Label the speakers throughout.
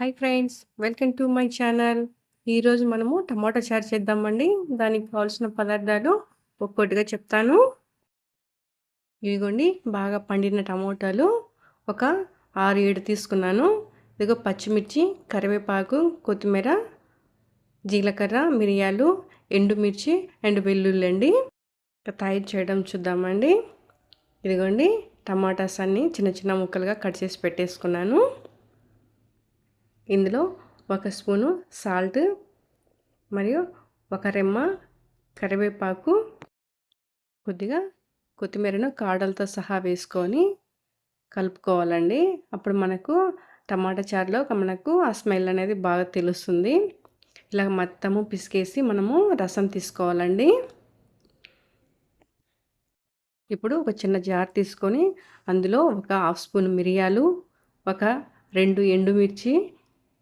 Speaker 1: Hi friends welcome to my channel. ఈరోజు మనము టమాటా చారు చేద్దామండి. దానికి కావాల్సిన పదార్థాలు ఒక్కొక్కటిగా చెప్తాను. ఇదిగోండి బాగా పండిన టమోటాలు. ఒక ఆరు ఏడు తీసుకున్నాను. ఇదిగో పచ్చిమిర్చి కరివేపాకు కొత్తిమీర జీలకర్ర మిరియాలు ఎండుమిర్చి అండ్ వెల్లుల్లి అండి తయారు చేయడం చూద్దామండి. ఇదిగోండి టమాటాస్ అన్నీ చిన్న చిన్న ముక్కలుగా కట్ చేసి పెట్టేసుకున్నాను. ఇందులో ఒక స్పూను సాల్ట్ మరియు ఒక రెమ్మ కరివేపాకు కొద్దిగా కొత్తిమీరను కాడలతో సహా వేసుకొని కలుపుకోవాలండి. అప్పుడు మనకు టమాటా చారులో మనకు ఆ స్మెల్ అనేది బాగా తెలుస్తుంది. ఇలా మొత్తము పిసికేసి మనము రసం తీసుకోవాలండి. ఇప్పుడు ఒక చిన్న జార్ తీసుకొని అందులో ఒక హాఫ్ స్పూన్ మిరియాలు ఒక రెండు ఎండుమిర్చి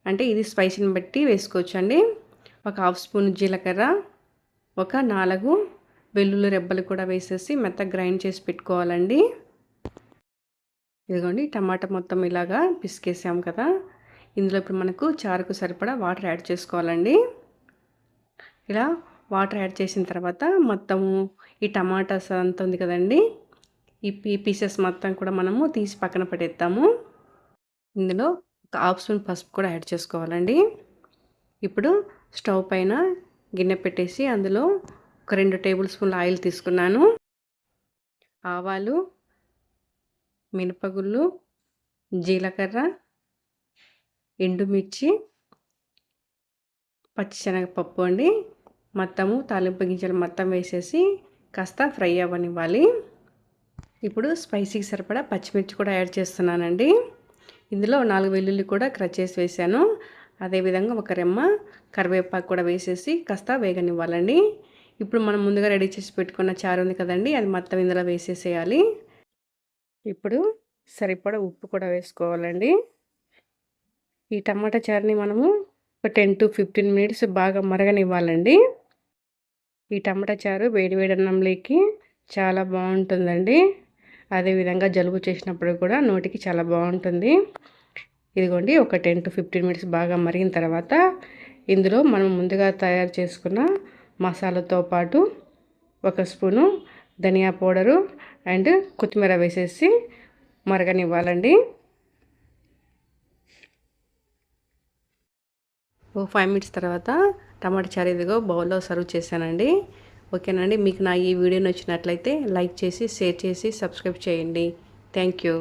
Speaker 1: అంటే ఇది స్పైసీని బట్టి వేసుకోవచ్చు అండి ఒక హాఫ్ స్పూన్ జీలకర్ర ఒక నాలుగు వెల్లుల్లి రెబ్బలు కూడా వేసేసి మెత్త గ్రైండ్ చేసి పెట్టుకోవాలండి. ఇదిగోండి టమాటా మొత్తం ఇలాగా పిసికేసాం కదా. ఇందులో ఇప్పుడు మనకు చారుకు సరిపడా వాటర్ యాడ్ చేసుకోవాలండి. ఇలా వాటర్ యాడ్ చేసిన తర్వాత మొత్తము ఈ టమాటాస్ అంతా ఉంది కదండి. ఈ పీసెస్ మొత్తం కూడా మనము తీసి పక్కన పడేద్దాము ఇందులో ఒక హాఫ్ స్పూన్ పసుపు కూడా యాడ్ చేసుకోవాలండి. ఇప్పుడు స్టవ్ పైన గిన్నె పెట్టేసి అందులో ఒక రెండు టేబుల్ స్పూన్ల ఆయిల్ తీసుకున్నాను. ఆవాలు మినపగుళ్ళు జీలకర్ర ఎండుమిర్చి పచ్చిశనగపప్పు అండి. మొత్తము తాలింపు గింజలు మొత్తం వేసేసి కాస్త ఫ్రై అవ్వనివ్వాలి. ఇప్పుడు స్పైసీకి సరిపడా పచ్చిమిర్చి కూడా యాడ్ చేస్తున్నానండి. ఇందులో నాలుగు వెల్లుల్లి కూడా క్రచ్ చేసి వేసాను. అదేవిధంగా ఒక రెమ్మ కరివేపాకు కూడా వేసేసి కాస్త వేగనివ్వాలండి. ఇప్పుడు మనం ముందుగా రెడీ చేసి పెట్టుకున్న చారు ఉంది కదండి అది మొత్తం ఇందులో వేసేసేయాలి. ఇప్పుడు సరిపడా ఉప్పు కూడా వేసుకోవాలండి. ఈ టమాటా చారుని మనము ఒక టెన్ టు ఫిఫ్టీన్ మినిట్స్ బాగా మరగనివ్వాలండి. ఈ టమాటా చారు వేడి వేడి అన్నంలోకి చాలా బాగుంటుందండి. అదేవిధంగా జలుబు చేసినప్పుడు కూడా నోటికి చాలా బాగుంటుంది. ఇదిగోండి ఒక టెన్ టు ఫిఫ్టీన్ మినిట్స్ బాగా మరిగిన తర్వాత ఇందులో మనం ముందుగా తయారు చేసుకున్న మసాలాతో పాటు ఒక స్పూను ధనియా పౌడరు అండ్ కొత్తిమీర వేసేసి మరగనివ్వాలండి. ఓ ఫైవ్ మినిట్స్ తర్వాత టమాటా చారు ఇదిగో బౌల్లో సర్వ్ చేశానండి. ఓకేనండి మీకు నా ఈ వీడియో నచ్చినట్లయితే లైక్ చేసి షేర్ చేసి సబ్స్క్రైబ్ చేయండి. Thank you.